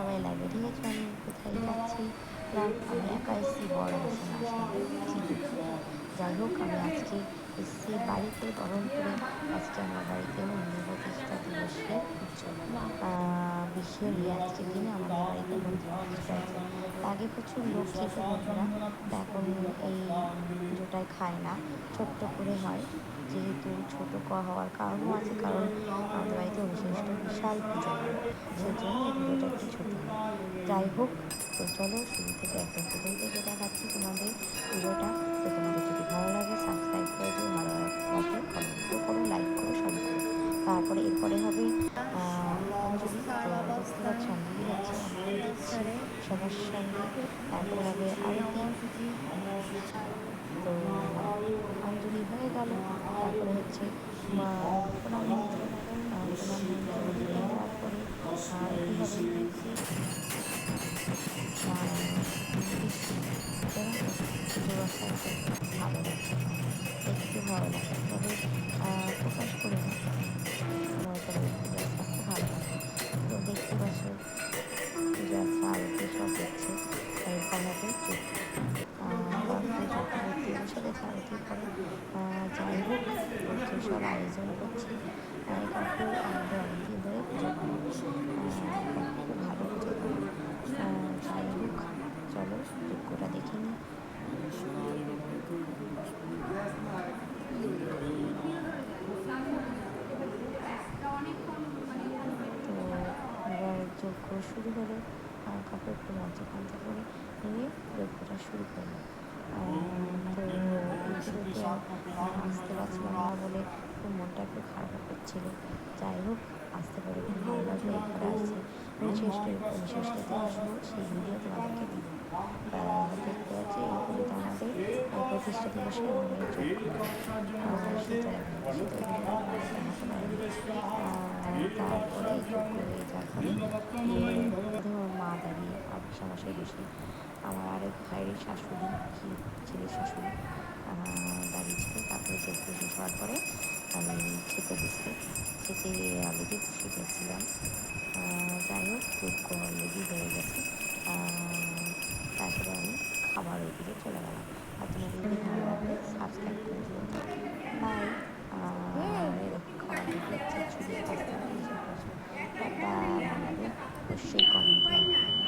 সবাই লাইব্রেরি আছে আমি কোথায় যাচ্ছি? না, আমি একা এসেছি বড় আসে যাই হোক, আমি আজকে এসেছি বাড়িতে বহরমপুরে আজকে আমার বাড়িতে মন্দির প্রতিষ্ঠা দিবসে উৎসব বিশ্বের আজকের দিনে আমার বাড়িতে আগে প্রচুর লোক খেতে বন্ধুরা। এখন এই পুজোটায় খায় না। ছোট্ট করে হয়। যেহেতু ছোটো হওয়ার কারণও আছে, কারণ আমাদের বাড়িতে বিশিষ্ট বিশাল পুজো হয়। সেই জন্য এই পুজোটা একটু ছোটো যাই হোক, তো চলো শুরু থেকে একদম প্রথম থেকে দেখাচ্ছি তোমাদের পুজোটা। তো তোমাদের যদি ভালো লাগে সাবস্ক্রাইব করে দিও। ভালো লাগে কমেন্টও করো লাইক করো সবই করো। তারপরে এরপরে হবে অঞ্জলি তো দেখতে পাচ্ছি অঞ্জলি হচ্ছে আমরা দিচ্ছি সবার সঙ্গে হবে আরতি তো অঞ্জলি হয়ে গেল, তারপরে হচ্ছে প্রণাম মন্ত্র প্রণাম মন্ত্র ভালো লাগছে দেখতে ভালো লাগে তবে প্রকাশ করে না। সব আয়োজন করছে। কাকু আমাদের অনেকদিন ধরে পুজো খুব ভালো পুজো যাই হোক, চলো দুঃখটা দেখে নিই। যজ্ঞ শুরু হলো। কাপড় একটু মঞ্চে পান্তা করে নিয়ে যজ্ঞটা শুরু করল। তো এই আসতে পারছিলাম মনটা একটু খারাপ করছিল যাই হোক, আসতে পারে ভালো লাগল এরপরে আসছে। উনষষ্ঠী উনষষ্ঠীতে আসব, সেই ভিডিও তোমাদেরকে দিব। দেখতে পাচ্ছি, এই পুজোতে আমাদের প্রতিষ্ঠা দিবসে আমাদের তারপরে মা দাঁড়িয়ে সমস্যায় বসে, আমার আরেক ভাইয়ের শাশুড়ি, কি ছেলের শাশুড়ি? দাঁড়িয়েছিল তারপরে যোগ্য শেষ হওয়ার পরে আমি খেতে বসতে খেতে অলরেডি বসে গেছিলাম। যাই হোক যোগ্য অলরেডি হয়ে গেছে। তারপরে আমি খাবার ওইদিকে চলে গেলাম। আর তোমাদের যদি ভালো লাগবে সাবস্ক্রাইব করে দিও। বাই খাবার কাছ থেকে অবশ্যই কমেন্ট